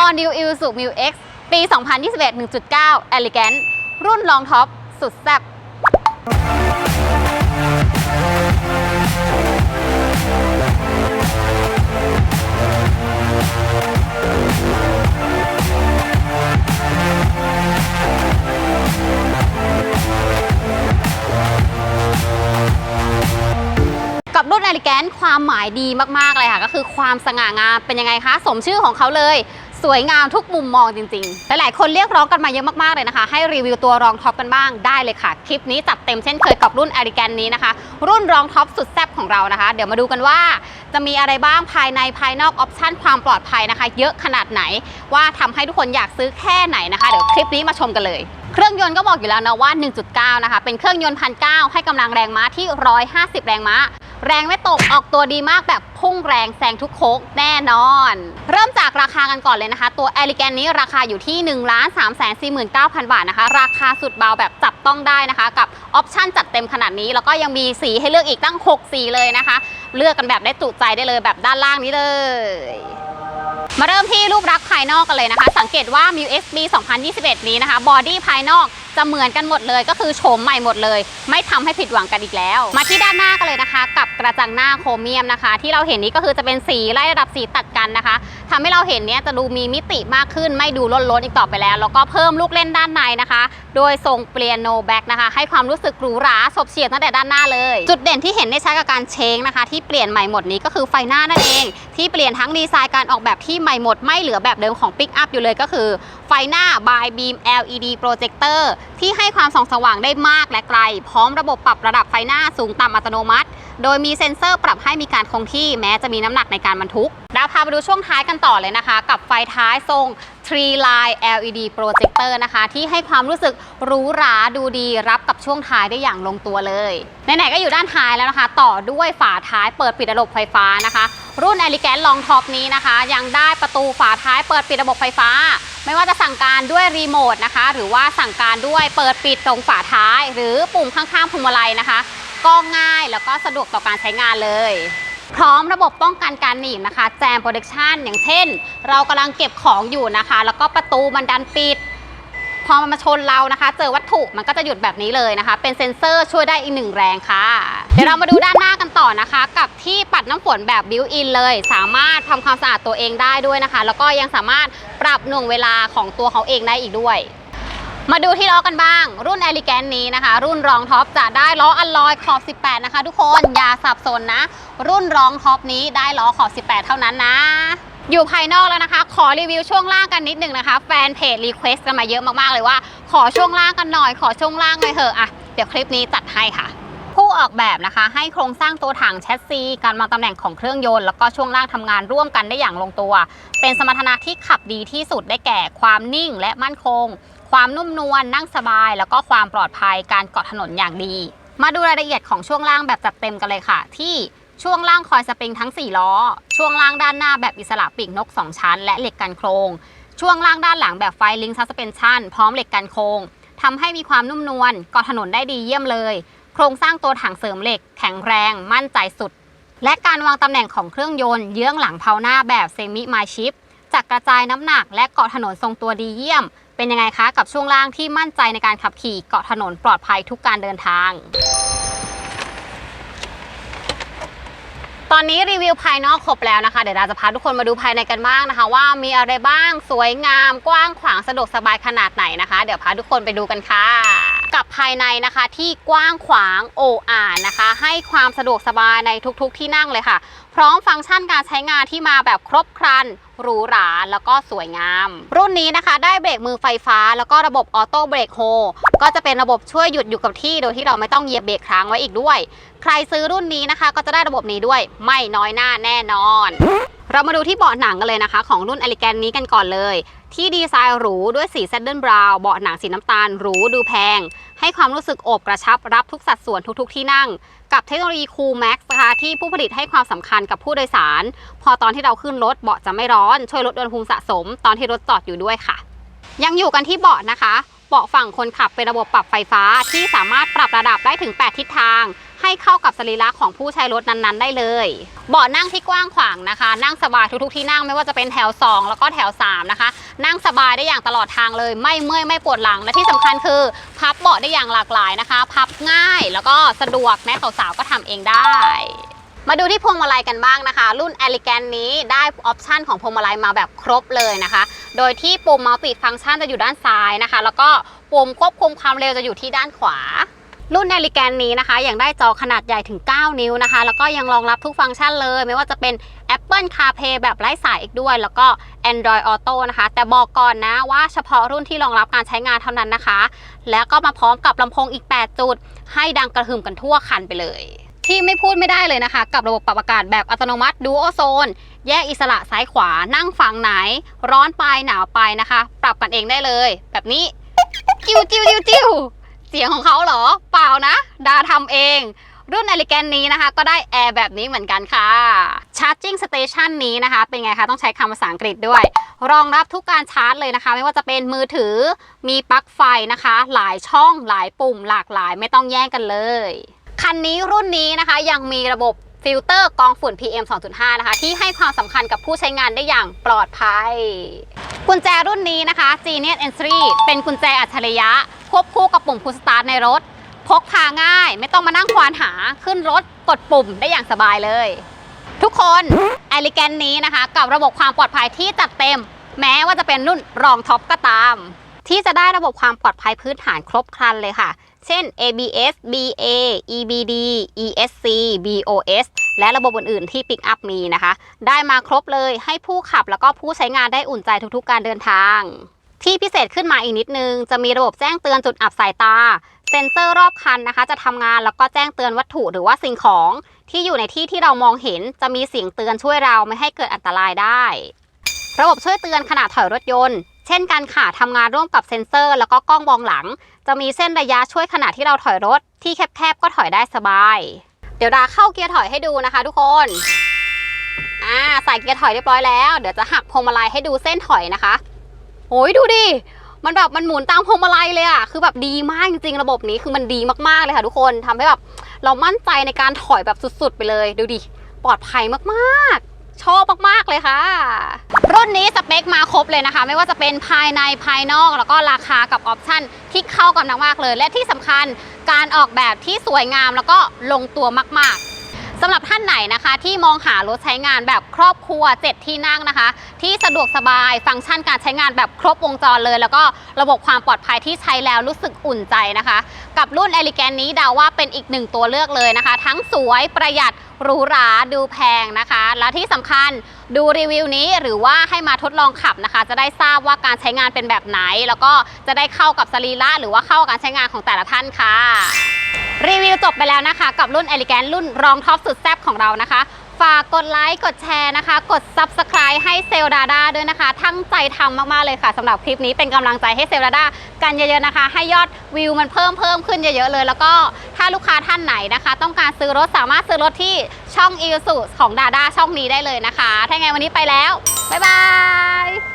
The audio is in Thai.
All New Isuzu Mu X ปี 2021 1.9 Elegant รุ่นรองท็อป สุดแซ่บกับรุ่น Elegant ความหมายดีมาก ๆ เลยค่ะ ก็คือความสง่างามเป็นยังไงคะ สมชื่อของเขาเลย สวยงามทุกมุมมองจริงๆ หลายๆ คนเรียกร้องกันมาเยอะมากๆเลยนะคะ ให้รีวิวตัวรองท็อปกันบ้างได้เลยค่ะ คลิปนี้จัดเต็มเช่นเคยกับรุ่น Elegant นี้นะคะ รุ่นรองท็อปสุดแซ่บของเรานะคะ เดี๋ยวมาดูกันว่าจะมีอะไรบ้างภายในภายนอกออปชั่นความปลอดภัยนะคะ เยอะขนาดไหนว่าทำให้ทุกคนอยากซื้อแค่ไหนนะคะ เดี๋ยวคลิปนี้มาชมกันเลยเครื่องยนต์ก็บอกอยู่แล้วนะว่า 1.9 นะคะ เป็นเครื่องยนต์พันเให้กำลังแรงม้าที่ 150 แรงม้า แรงไม่ตกออกตัวดีมากแบบพุ่งแรงแซงทุกโค้งแน่นอน เริ่มจากราคากันก่อนเลยนะคะ ตัวเอลิแกนนี้ราคาอยู่ที่1 3 4 9 0 0 0 บาทนะคะ ราคาสุดเบาแบบจับต้องได้นะคะ กับออปชั่นจัดเต็มขนาดนี้ แล้วก็ยังมีสีให้เลือกอีกตั้ง 6 สีเลยนะคะ เลือกกันแบบได้จุใจได้เลยแบบด้านล่างนี้เลย มาเริ่มที่รูปลักษณ์ภายนอกกันเลยนะคะ สังเกตว่า m u x b 2021 นี้นะคะบอดี้ภายนอกจะเหมือนกันหมดเลยก็คือโฉมใหม่หมดเลย ไม่ทำให้ผิดหวังกันอีกแล้ว มาที่ด้านหน้ากันเลยนะคะ กับกระจังหน้าโครเมียมนะคะ ที่เราเห็นนี้ก็คือจะเป็นสีไล่ระดับสีตัดกันนะคะทำให้เราเห็นเนี้ยจะดูมีมิติมากขึ้น ไม่ดูล้นๆอีกต่อไปแล้ว แล้วก็เพิ่มลูกเล่นด้านในนะคะ โดยทรงเปลี่ยนโนแบ็กนะคะ ให้ความรู้สึกหรูหราสบเฉียดตั้งแต่ด้านหน้าเลย จุดเด่นที่เห็นได้ชัดกับการเชงนะคะ ที่เปลี่ยนใหม่หมดนี้ก็คือไฟหน้านั่นเอง ที่เปลี่ยนทั้งดีไซน์การออกแบบที่ใหม่หมดไม่เหลือแบบเดิมของ Pick Up อยู่เลยก็คือ ไฟหน้า by beam LED projector ที่ให้ความส่องสว่างได้มากและไกล พร้อมระบบปรับระดับไฟหน้าสูงต่ำอัตโนมัติ โดยมีเซ็นเซอร์ปรับให้มีการคงที่แม้จะมีน้ำหนักในการบรรทุกดาวพาไปดูช่วงท้ายกันต่อเลยนะคะ กับไฟท้ายทรง Tree Line LED projector นะคะ ที่ให้ความรู้สึกหรูหราดูดีรับกับช่วงท้ายได้อย่างลงตัวเลยไหนๆก็อยู่ด้านท้ายแล้วนะคะ ต่อด้วยฝาท้ายเปิดปิดระบบไฟฟ้านะคะ รุ่น e l e g a n t Long Top นี้นะคะ ยังได้ประตูฝาท้ายเปิดปิดระบบไฟฟ้า ไม่ว่าจะสั่งการด้วยรีโมทนะคะ หรือว่าสั่งการด้วยเปิดปิดตรงฝาท้าย หรือปุ่มข้างๆพวงมาลัยนะคะก็ง่าย แล้วก็สะดวกต่อการใช้งานเลย พร้อมระบบป้องกันการหนีบนะคะแจมโปรเ c คชันอย่างเช่น เรากำลังเก็บของอยู่นะคะ แล้วก็ประตูมันดันปิด พอมันมาชนเรานะคะ เจอวัตถุมันก็จะหยุดแบบนี้เลยนะคะ เป็นเซ็นเซอร์ช่วยได้อีกหนึ่งแรงค่ะ เดี๋ยวเรามาดูด้านหน้ากันต่อนะคะ กับที่ปัดน้ำฝนแบบบิวอินเลย สามารถทำความสะอาดตัวเองได้ด้วยนะคะ แล้วก็ยังสามารถปรับหน่วงเวลาของตัวเขาเองได้อีกด้วย มาดูที่ล้อกันบ้าง รุ่นแอลิแกนนี้นะคะ รุ่นรองท็อปจะได้ล้ออัลลอยขอบ 18 นะคะ ทุกคนอย่าสับสนนะ รุ่นรองท็อปนี้ได้ล้อขอบ 18 เท่านั้นนะอยู่ภายนอกแล้วนะคะ ขอรีวิวช่วงล่างกันนิดนึงนะคะ แฟนเพจรีเควสกันมาเยอะมากๆเลยว่า ขอช่วงล่างกันหน่อย ขอช่วงล่างเลยเถอะอะเดี๋ยวคลิปนี้จัดให้ค่ะ ผู้ออกแบบนะคะให้โครงสร้างตัวถังแชสซี การวางตำแหน่งของเครื่องยนต์แล้วก็ช่วงล่างทำงานร่วมกันได้อย่างลงตัว เป็นสมรรถนะที่ขับดีที่สุดได้แก่ความนิ่งและมั่นคง ความนุ่มนวลนั่งสบาย แล้วก็ความปลอดภัยการเกาะถนนอย่างดี มาดูรายละเอียดของช่วงล่างแบบจัดเต็มกันเลยค่ะ ที่ช่วงล่างคอยสปริงทั้ง 4 ล้อ ช่วงล่างด้านหน้าแบบอิสระปีกนก 2 ชั้น และเหล็กกันโครง ช่วงล่างด้านหลังแบบไฟลิงซัสเพนชั่นพร้อมเหล็กกันโครงทำให้มีความนุ่มนวลเกาะถนนได้ดีเยี่ยมเลย โครงสร้างตัวถังเสริมเหล็ก แข็งแรงมั่นใจสุด และการวางตำแหน่งของเครื่องยนต์เยื้องหลังเพาหน้าแบบเซมิมาชิปจะกระจายน้ำหนักและเกาะถนนทรงตัวดีเยี่ยม เป็นยังไงคะกับช่วงล่างที่มั่นใจในการขับขี่เกาะถนนปลอดภัยทุกการเดินทาง ตอนนี้รีวิวภายนอกครบแล้วนะคะ เดี๋ยวเราจะพาทุกคนมาดูภายในกันบ้างนะคะ ว่ามีอะไรบ้างสวยงามกว้างขวางสะดวกสบายขนาดไหนนะคะ เดี๋ยวพาทุกคนไปดูกันค่ะ กับภายในนะคะที่กว้างขวางโอ่อ่านนะคะ ให้ความสะดวกสบายในทุกๆ ที่นั่งเลยค่ะ พร้อมฟังก์ชันการใช้งานที่มาแบบครบครัน หรูหราแล้วก็สวยงาม รุ่นนี้นะคะได้เบรกมือไฟฟ้า แล้วก็ระบบออโต้เบรกโฮก็จะเป็นระบบช่วยหยุดอยู่กับที่โดยที่เราไม่ต้องเหยียบเบรกค้างไว้อีกด้วย ใครซื้อรุ่นนี้นะคะ ก็จะได้ระบบนี้ด้วยไม่น้อยหน้าแน่นอน เรามาดูที่เบาะหนังกันเลยนะคะ ของรุ่นอลิแกนนี้กันก่อนเลย ที่ดีไซน์หรูด้วยสี Saddle Brown เบาะหนังสีน้ำตาลหรูดูแพง ให้ความรู้สึกโอบกระชับรับทุกสัดส่วนทุกๆ ที่นั่ง กับเทคโนโลยี Cool Max นะคะที่ผู้ผลิตให้ความสำคัญกับผู้โดยสาร พอตอนที่เราขึ้นรถเบาะจะไม่ร้อน ช่วยลดอุณหภูมิสะสม ตอนที่รถจอดอยู่ด้วยค่ะ ยังอยู่กันที่เบาะนะคะเบาะฝั่งคนขับเป็นระบบปรับไฟฟ้าที่สามารถปรับระดับได้ถึง 8 ทิศทาง ให้เข้ากับสรีระของผู้ใช้รถนั้นๆ ได้เลยเบาะนั่งที่กว้างขวางนะคะ นั่งสบายทุกๆที่นั่งไม่ว่าจะเป็นแถว 2 แล้วก็แถว 3 นะคะ นั่งสบายได้อย่างตลอดทางเลย ไม่เมื่อยไม่ปวดหลังและที่สำคัญคือ พับเบาะได้อย่างหลากหลายนะคะ พับง่ายแล้วก็สะดวกแม่สาวๆก็ทำเองได้มาดูที่พวงมาลัยกันบ้างนะคะ รุ่น e l e g a n t นี้ได้ออปชันของพวงมาลัยมาแบบครบเลยนะคะ โดยที่ปุ่ม multi function จะอยู่ด้านซ้ายนะคะ แล้วก็ปุ่มควบคุมความเร็วจะอยู่ที่ด้านขวา รุ่น e l e g a n t นี้นะคะยังได้จอขนาดใหญ่ถึง 9 นิ้วนะคะ แล้วก็ยังรองรับทุกฟังก์ชันเลย ไม่ว่าจะเป็น Apple CarPlay แบบไร้สายอีกด้วย แล้วก็ Android Auto นะคะ แต่บอกก่อนนะว่าเฉพาะรุ่นที่รองรับการใช้งานเท่านั้นนะคะ แล้วก็มาพร้อมกับลำโพงอีก 8 จุด ให้ดังกระหึ่มกันทั่วคันไปเลย ที่ไม่พูดไม่ได้เลยนะคะ กับระบบปรับอากาศแบบอัตโนมัติ Duo Zone แยกอิสระซ้ายขวานั่งฝั่งไหน ร้อนไปหนาวไปนะคะ ปรับกันเองได้เลย แบบนี้จิ้วจิ้วจิ้วจิ้วเสียงของเขาเหรอป ล่านะดาทำเอง รุ่น e l e g a n t นี้นะคะ ก็ได้แอร์แบบนี้เหมือนกันค่ะ Charging Station นี้นะคะ เป็นไงคะต้องใช้คำภาษาอังกฤษด้วย รองรับทุกการชาร์จเลยนะคะ ไม่ว่าจะเป็นมือถือมีปลั๊กไฟนะคะ หลายช่องหลายปุ่มหลากหลายไม่ต้องแย่งกันเลย คันนี้รุ่นนี้นะคะยังมีระบบฟิลเตอร์กองฝุ่น PM 2.5 นะคะ ที่ให้ความสำคัญกับผู้ใช้งานได้อย่างปลอดภัย กุญแจรุ่นนี้นะคะ Genius Entry เป็นกุญแจอัจฉริยะ ควบคู่กับปุ่ม Push Start ในรถ พกพาง่าย ไม่ต้องมานั่งควานหาขึ้นรถกดปุ่มได้อย่างสบายเลย ทุกคน e l e g a n t นี้นะคะ กับระบบความปลอดภัยที่จัดเต็ม แม้ว่าจะเป็นรุ่นรองท็อปก็ตาม ที่จะได้ระบบความปลอดภัยพื้นฐานครบครันเลยค่ะ เช่น ABS BA EBD ESC BOS และระบบอื่น ๆ ที่ Pick Up มีนะคะ ได้มาครบเลยให้ผู้ขับแล้วก็ผู้ใช้งานได้อุ่นใจทุก ๆ การเดินทาง ที่พิเศษขึ้นมาอีกนิดนึง จะมีระบบแจ้งเตือนจุดอับสายตา เซ็นเซอร์รอบคันนะคะ จะทำงานแล้วก็แจ้งเตือนวัตถุหรือว่าสิ่งของที่อยู่ในที่ที่เรามองเห็น จะมีเสียงเตือนช่วยเราไม่ให้เกิดอันตรายได้ ระบบช่วยเตือนขณะถอยรถยนต์ เช่นการค่ะทำงานร่วมกับเซ็นเซอร์ แล้วก็กล้องมองหลัง จะมีเส้นระยะช่วยขณะที่เราถอยรถ ที่แคบๆก็ถอยได้สบาย เดี๋ยวดาเข้าเกียร์ถอยให้ดูนะคะ ทุกคนอ่าใส่เกียร์ถอยเรียบร้อยแล้ว เดี๋ยวจะหักพวงมาลัยให้ดูเส้นถอยนะคะ โอ้ยดูดิ มันแบบมันหมุนตามพวงมาลัยเลยอะคือแบบดีมากจริงๆ ระบบนี้คือมันดีมากๆเลยค่ะทุกคนทำให้แบบเรามั่นใจในการถอยแบบสุดๆ ไปเลย ดูดิ ปลอดภัยมากๆ ชอบมากๆเลยค่ะ รุ่นนี้สเปคมาครบเลยนะคะ ไม่ว่าจะเป็นภายในภายนอก แล้วก็ราคากับออปชั่นที่เข้ากันมากๆเลย และที่สำคัญการออกแบบที่สวยงามแล้วก็ลงตัวมากๆ สำหรับท่านไหนนะคะ ที่มองหารถใช้งานแบบครอบครัว 7 ที่นั่งนะคะ ที่สะดวกสบายฟังก์ชันการใช้งานแบบครบวงจรเลย แล้วก็ระบบความปลอดภัยที่ใช้แล้วรู้สึกอุ่นใจนะคะ กับรุ่น e l e g a n t นี้เดาว่าเป็นอีกหนึ่งตัวเลือกเลยนะคะ ทั้งสวยประหยัดหรูหราดูแพงนะคะ และที่สำคัญดูรีวิวนี้หรือว่าให้มาทดลองขับนะคะ จะได้ทราบว่าการใช้งานเป็นแบบไหน แล้วก็จะได้เข้ากับสรีระหรือว่าเข้ากับการใช้งานของแต่ละท่านค่ะ รีวิวจบไปแล้วนะคะ กับรุ่น e l e g a n t รุ่นรองท็อปสุดแซ่บของเรานะคะ ฝากกดไลค์กดแชร์นะคะ กด Subscribe ให้เซลดาดาด้วยนะคะ ทั้งใจทำมาก ๆ เลยค่ะสำหรับคลิปนี้เป็นกำลังใจให้เซลดาดากันเยอะ ๆ นะคะ ให้ยอดวิวมันเพิ่มเพิ่มขึ้นเยอะ ๆ เลย แล้วก็ถ้าลูกค้าท่านไหนนะคะ ต้องการซื้อรถสามารถซื้อรถที่ช่อง i ิ s u ของดาดาช่องนี้ได้เลยนะคะ ถ้าไงวันนี้ไปแล้วบ๊ายบาย